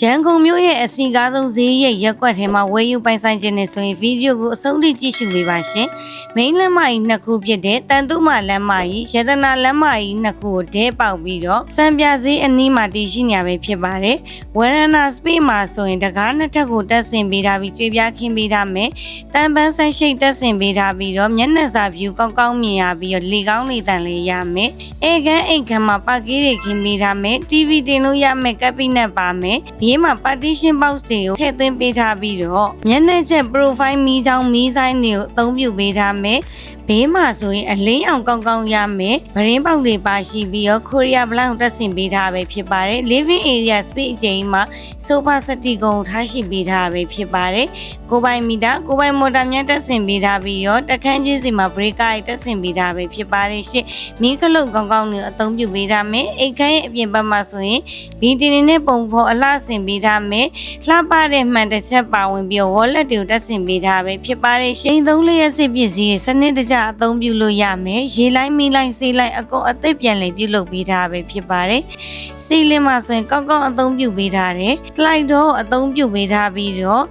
ရန်ကုန်မြို့ရဲ့အစီကားဆုံးဈေးရဲ့ရက်ကွက်ထဲမှာဝယ်ယူပိုင်ဆိုင်ခြင်းနဲ့ဆိုရင်ဗီဒီယိုကိုအဆုံးထိကြည့်ရှုပေးပါရှင်။မိန်းလမ်းမကြီးနှစ်ခုဖြစ်တဲ့တန်တုမလမ်းမကြီးရတနာလမ်းမကြီးနှစ်ခုကိုဒဲပေါက်ပြီးတော့စံပြဈေးအနီးမှာတည်ရှိနေရပဲဖြစ်ပါတယ်။ဝရဏစပိမှာဆိုရင်တကားနှစ်ထပ်ကိုတက်ဆင်ပေးထားပြီးကြွေပြားခင်းပေးထားမယ်။တန်ပန်းဆိုင်ရှိတ်တက်ဆင်ပေးထားပြီးတော့မျက်နှာစာဖြူကောင်းကောင်းမြင်ရပြီးတော့လေကောင်းလေတန်လေးရမယ်။အေကန်းအိတ်ခမ်းမှာပါကီးတွေခင်းပေးထားမယ်။ TV တင်လို့ရမယ်ကပ်ပိနက်ပါမယ်။ဘေးမှာ partition box တွေကိုထည့်သွင်းပေးထားပြီးတော့မျက်နှာချက် profile မီးချောင်းမီးဆိုင်တွေကိုအသုံးပြုပေးထားမယ်။ဘေးမှာဆိုရင်အလင်းအောင်ကောင်းကောင်းရမယ်။ဗရင်းပေါက်တွေပါရှိပြီးတော့ Korea Blanc တက်ဆင်ပေးထားပဲဖြစ်ပါတယ်။ living area space အချိန်မှာ sofa set ကိုထားရှိပေးထားပဲဖြစ်ပါတယ်။ကိုပိုင်မီတာကိုပိုင်မော်တာများတက်ဆင်ပေးထားပြီးတော့တခန်းချင်းစီမှာ breaker တွေတက်ဆင်ပေးထားပဲဖြစ်ပါတယ်ရှင့်။မီးခလုတ်ကောင်းကောင်းတွေအသုံးပြုပေးထားမယ်။အိတ်ခမ်းရဲ့အပြင်ဘက်မှာဆိုရင်ဗီဒီနေနဲ့ပုံဖော်အလှဆင်ပေးထားမယ်။လှပတဲ့မှန်တစ်ချက်ပါဝင်ပြီးတော့ wallet တွေကိုတက်ဆင်ပေးထားပဲဖြစ်ပါတယ်ရှင့်။သုံးလေးရစစ်ပစ္စည်းစနစ်တကျအသုံးပြုလို့ရမယ်။ရေလိုက်မီလိုက်ဆေးလိုက်အကုန်အသစ်ပြန်လည်ပြုလုပ်ပေးထားပဲဖြစ်ပါတယ်။စီလင်းမှာဆိုရင်ကောင်းကောင်းအသုံးပြုပေးထားတယ်။ slide door ကိုအသုံးပြုပေးထားပြီးတော့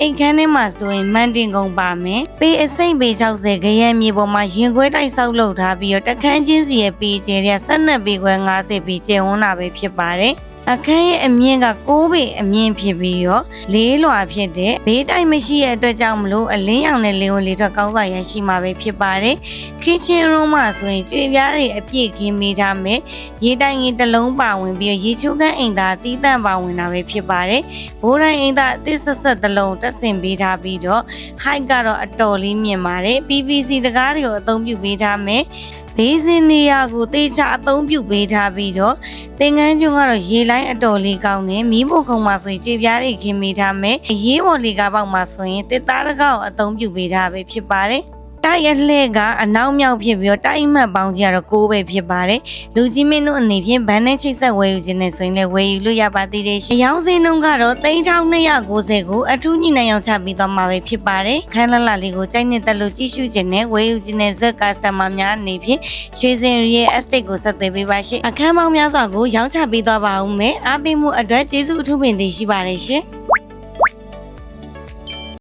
အိမ်ခန်းထဲမှာဆိုရင်မန်တင်ကုန်ပါမယ်။ပေအစိမ့်ပေ60ခရဲမြေပေါ်မှာရင်ခွဲတိုက်ဆောက်လုပ်ထားပြီးတော့တခန်းချင်းစီရဲ့ပေကျဲတဲ့12ပေခွဲ50ပေကျဲဝန်းတာပဲဖြစ်ပါတယ်။ အခန်းရဲ့အမြင့်က6ပေအမြင့်ဖြစ်ပြီးတော့လေးလွာဖြစ်တဲ့ဘေးတိုက်မရှိတဲ့အတွက်ကြောင့်မလို့အလင်းရောင်နဲ့လင်းဝင်လေးတော့ကောင်းစွာရရှိမှာပဲဖြစ်ပါတယ်။ kitchen room မှာဆိုရင်ကြွေပြားတွေအပြည့်ခင်းပေးထားမယ်။ရေတိုင်ရင်တစ်လုံးပါဝင်ပြီးတော့ရေချိုးခန်းအိမ်သာတီးတန့်ပါဝင်တာပဲဖြစ်ပါတယ်။ဘိုးတိုင်းအိမ်သာအသစ်ဆက်ဆက်တစ်လုံးတက်ဆင်ပေးထားပြီးတော့ height ကတော့အတော်လေးမြင့်ပါတယ်။ PVC တကားတွေကိုအသုံးပြုပေးထားမယ်။ ဘေးစင်းနေရာကိုတေချာအသုံးပြုပေးထားပြီးတော့သင်္ကန်းကျွန်းကတော့ရေလိုင်းအတော်လေးကောင်းတယ်မီးဖို့ခုံမှာဆိုရင်ကြေပြားတွေခင်းပေးထားမယ်အရေးပေါ်လေကားပေါက်မှာဆိုရင်တစ်သားတကောက်အသုံးပြုပေးထားပဲဖြစ်ပါတယ် တိုက်ရလှဲ့ကအနောက်မြောက်ဖြစ်ပြီးတော့တိုက်မှတ်ပေါင်းကြီးကတော့6ပဲဖြစ်ပါတယ်လူကြီးမင်းတို့အနေဖြင့်ဗန်းနဲ့ချိတ်ဆက်ဝယ်ယူခြင်းနဲ့ဆိုရင်လည်းဝယ်ယူလို့ရပါသေးတယ်ရှင်ရောင်းစင်းနှုန်းကတော့3290ကိုအထူးညီနိုင်အောင်ချပြီးတော့မှာပဲဖြစ်ပါတယ်ခန်းလလလေးကိုကြိုက်နေတဲ့လို့ကြည့်ရှုခြင်းနဲ့ဝယ်ယူခြင်းနဲ့ဇက်ကဆမ်မာများအနေဖြင့်ရွှေစင်ရီရဲ့ estate ကိုဆက်သွယ်ပေးပါရှင်အခန်းပေါင်းများစွာကိုရောင်းချပေးသွားပါဦးမယ်အားပေးမှုအတွက်ကျေးဇူးအထူးပင်တင်ရှိပါတယ်ရှင်